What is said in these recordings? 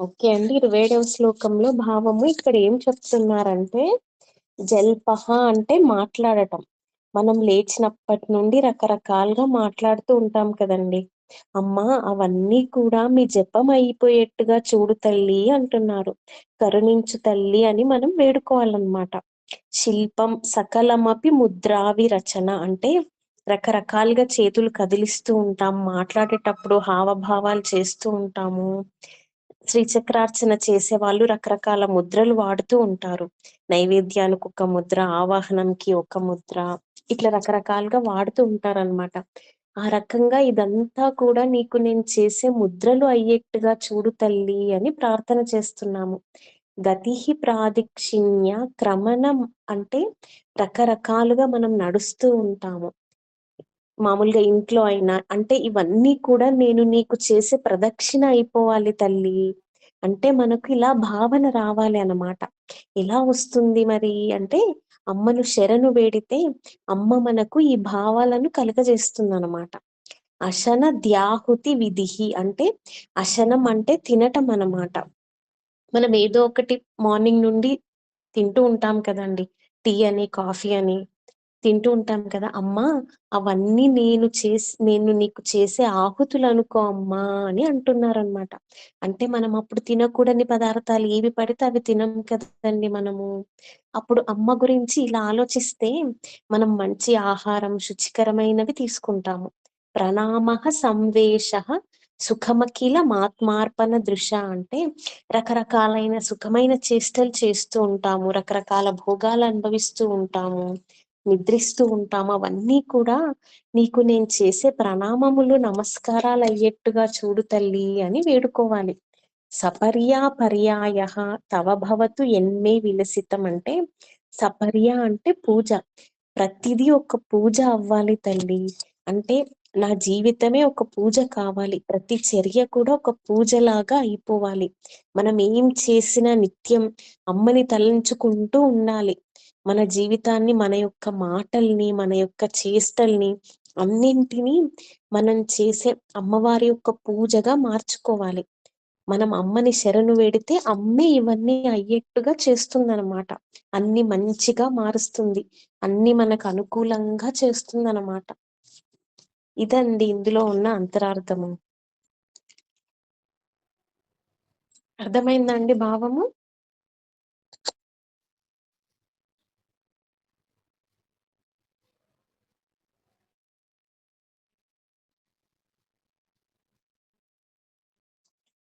Okay అండి. ఇరవైడవ శ్లోకంలో భావము ఇక్కడ ఏం చెప్తున్నారంటే జల్పహ అంటే మాట్లాడటం. మనం లేచినప్పటి నుండి రకరకాలుగా మాట్లాడుతూ ఉంటాం కదండి. అమ్మా అవన్నీ కూడా మీ జపం అయిపోయేట్టుగా చూడు తల్లి అంటున్నారు కరుణించు తల్లి అని మనం వేడుకోవాలన్నమాట. శిల్పం సకలమపి ముద్రావి రచన అంటే రకరకాలుగా చేతులు కదిలిస్తూ ఉంటాం. మాట్లాడేటప్పుడు హావభావాలు చేస్తూ ఉంటాము. శ్రీచక్రార్చన చేసే వాళ్ళు రకరకాల ముద్రలు వాడుతూ ఉంటారు. నైవేద్యానికి ఒక ముద్ర ఆవాహనంకి ఒక ముద్ర ఇట్లా రకరకాలుగా వాడుతూ ఉంటారనమాట ఆ రకంగా ఇదంతా కూడా నీకు నేను చేసే ముద్రలు అయ్యేట్టుగా చూడు తల్లి అని ప్రార్థన చేస్తున్నాము. గతిహి ప్రాదిక్షిణ్య క్రమణం అంటే రకరకాలుగా మనం నడుస్తూ ఉంటాము. మామూలుగా ఇంట్లో అయినా అంటే ఇవన్నీ కూడా నేను నీకు చేసే ప్రదక్షిణ అయిపోవాలి తల్లి. అంటే మనకు ఇలా భావన రావాలి అన్నమాట. ఎలా వస్తుంది మరి? అంటే అమ్మను శరణు వేడితే అమ్మ మనకు ఈ భావాలను కలుగజేస్తుంది అనమాట అశన ద్యాహుతి విధిహి అంటే అశనం అంటే తినటం అన్నమాట. మనం ఏదో ఒకటి మార్నింగ్ నుండి తింటూ ఉంటాం కదండి. టీ అని కాఫీ అని తింటూ ఉంటాం కదా అమ్మా అవన్నీ నేను చేసి నేను నీకు చేసే ఆహుతులు అనుకో అమ్మా అని అంటున్నారనమాట అంటే మనం అప్పుడు తినకూడని పదార్థాలు ఏవి పడితే అవి తినం కదండి మనము. అప్పుడు అమ్మ గురించి ఇలా ఆలోచిస్తే మనం మంచి ఆహారం శుచికరమైనవి తీసుకుంటాము. ప్రణామ సంవేశ సుఖమఖిల మాత్మార్పణ దృశ అంటే రకరకాలైన సుఖమైన చేష్టలు చేస్తూ ఉంటాము రకరకాల భోగాలు అనుభవిస్తూ ఉంటాము. నిద్రిస్తూ ఉంటాము అవన్నీ కూడా నీకు నేను చేసే ప్రణామములు నమస్కారాలు అయ్యేట్టుగా చూడు తల్లి అని వేడుకోవాలి. సపర్యా పర్యాయ తవ భవతు ఎన్మే విలసితం అంటే సపర్య అంటే పూజ. ప్రతిదీ ఒక పూజ అవ్వాలి తల్లి. అంటే నా జీవితమే ఒక పూజ కావాలి. ప్రతి చర్య కూడా ఒక పూజలాగా అయిపోవాలి. మనం ఏం చేసినా నిత్యం అమ్మని తలంచుకుంటూ ఉండాలి. మన జీవితాన్ని మన యొక్క మాటల్ని మన యొక్క చేష్టల్ని అన్నింటినీ మనం చేసే అమ్మవారి యొక్క పూజగా మార్చుకోవాలి. మనం అమ్మని శరణు వేడితే అమ్మే ఇవన్నీ అయ్యేట్టుగా చేస్తుందన్నమాట. అన్ని మంచిగా మారుస్తుంది. అన్ని మనకు అనుకూలంగా చేస్తుందన్నమాట. ఇదండి ఇందులో ఉన్న అంతరార్థము. అర్థమైందండి భావము?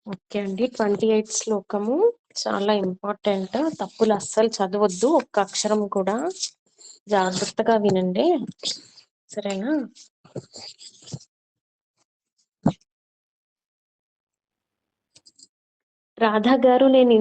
ఓకే అండి. ట్వంటీ ఎయిత్ శ్లోకము చాలా ఇంపార్టెంట్. తప్పులు అస్సలు చదవద్దు. ఒక్క అక్షరం కూడా జాగ్రత్తగా వినండి. సరేనా? రాధా గారు నేను